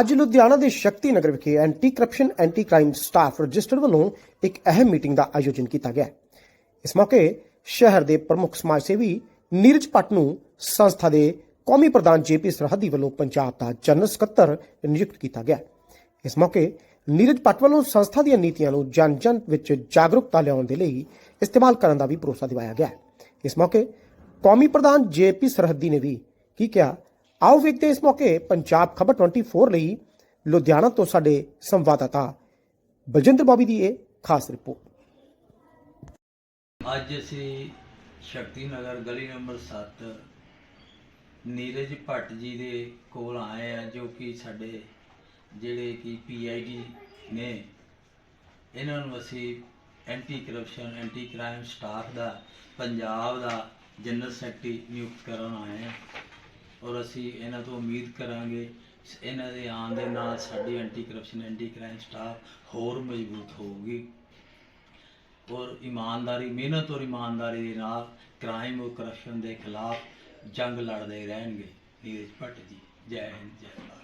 ਅੱਜ ਲੁਧਿਆਣਾ ਦੇ ਸ਼ਕਤੀ ਨਗਰ ਵਿਖੇ anti corruption anti crime staff register ਵੱਲੋਂ ਇੱਕ ਅਹਿਮ ਮੀਟਿੰਗ ਦਾ ਆਯੋਜਨ ਕੀਤਾ ਗਿਆ। ਇਸ ਮੌਕੇ ਸ਼ਹਿਰ ਦੇ ਪ੍ਰਮੁੱਖ ਸਮਾਜ ਸੇਵੀ ਨੀਰਜ ਭੱਟ ਨੂੰ ਸੰਸਥਾ ਦੇ ਕੌਮੀ ਪ੍ਰਧਾਨ ਜੇਪੀ ਸਰਹੱਦੀ ਵੱਲੋਂ ਪੰਜਾਬ ਦਾ ਜਨਰਲ ਸਕੱਤਰ ਨਿਯੁਕਤ ਕੀਤਾ ਗਿਆ। ਇਸ ਮੌਕੇ ਨੀਰਜ ਭੱਟ ਵੱਲੋਂ ਸੰਸਥਾ ਦੀਆਂ ਨੀਤੀਆਂ ਨੂੰ ਜਨ-ਜਨ ਵਿੱਚ ਜਾਗਰੂਕਤਾ ਲਿਆਉਣ ਦੇ ਲਈ ਇਸਤੇਮਾਲ ਕਰਨ ਦਾ ਵੀ ਭਰੋਸਾ ਦਿਵਾਇਆ ਗਿਆ। ਇਸ ਮੌਕੇ ਕੌਮੀ ਪ੍ਰਧਾਨ ਜੇਪੀ ਸਰਹੱਦੀ ਨੇ ਵੀ ਕੀ ਕਿਹਾ ਆਓ ਵੇਖਦੇ ਇਸ ਮੌਕੇ ਪੰਜਾਬ ਖਬਰ 24 ਲਈ ਲੁਧਿਆਣਾ ਤੋਂ ਸਾਡੇ ਸੰਵਾਦਦਾਤਾ ਬਲਜਿੰਦਰ ਬੋਬੀ ਦੀ ਇਹ ਖਾਸ ਰਿਪੋਰਟ। ਅੱਜ ਅਸੀਂ ਸ਼ਕਤੀ ਨਗਰ ਗਲੀ ਨੰਬਰ 7 ਨੀਰਜ ਭੱਟ ਜੀ ਦੇ ਕੋਲ ਆਏ ਆ ਜੋ ਕਿ ਸਾਡੇ ਜਿਹੜੇ ਕਿ ਪੀਆਈਡੀ ਨੇ, ਇਹਨਾਂ ਨੂੰ ਅਸੀਂ anti corruption anti crime staff ਦਾ, ਪੰਜਾਬ ਦਾ ਜਨਰਲ ਸੈਕਟਰੀ ਨਿਯੁਕਤ ਕਰਨ ਆਏ ਆ ਔਰ ਅਸੀਂ ਇਹਨਾਂ ਤੋਂ ਉਮੀਦ ਕਰਾਂਗੇ, ਇਹਨਾਂ ਦੇ ਆਉਣ ਦੇ ਨਾਲ ਸਾਡੀ anti corruption anti crime staff ਹੋਰ ਮਜ਼ਬੂਤ ਹੋਊਗੀ। ਔਰ ਇਮਾਨਦਾਰੀ, ਮਿਹਨਤ ਔਰ ਇਮਾਨਦਾਰੀ ਦੇ ਨਾਲ ਕ੍ਰਾਈਮ ਔਰ ਕਰਪਸ਼ਨ ਦੇ ਖਿਲਾਫ ਜੰਗ ਲੜਦੇ ਰਹਿਣਗੇ। ਨੀਰਜ ਭੱਟ ਜੀ, ਜੈ ਹਿੰਦ, ਜੈ ਭਾਰਤ।